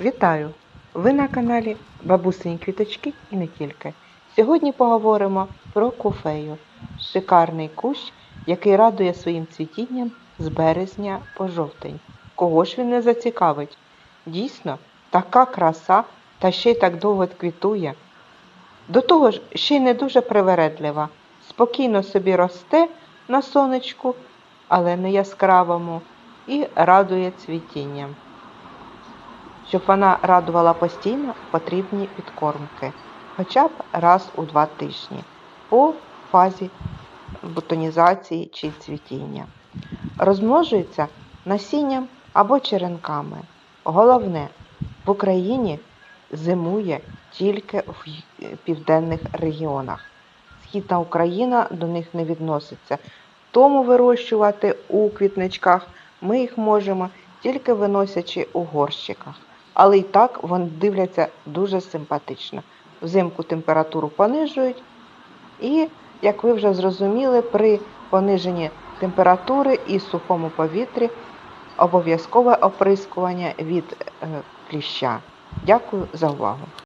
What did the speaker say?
Вітаю! Ви на каналі Бабусині Квіточки і не тільки. Сьогодні поговоримо про куфею. Шикарний кущ, який радує своїм цвітінням з березня по жовтень. Кого ж він не зацікавить? Дійсно, така краса та ще й так довго квітує. До того ж, ще й не дуже привередлива. Спокійно собі росте на сонечку, але не яскравому, і радує цвітінням. Щоб вона радувала постійно, потрібні підкормки, хоча б раз у два тижні по фазі бутонізації чи цвітіння. Розмножується насінням або черенками. Головне, в Україні зимує тільки в південних регіонах. Східна Україна до них не відноситься. Тому вирощувати у квітничках ми їх можемо тільки виносячи у горщиках. Але і так вони дивляться дуже симпатично. Взимку температуру понижують, і, як ви вже зрозуміли, при пониженні температури і сухому повітрі обов'язкове оприскування від е, кліща. Дякую за увагу!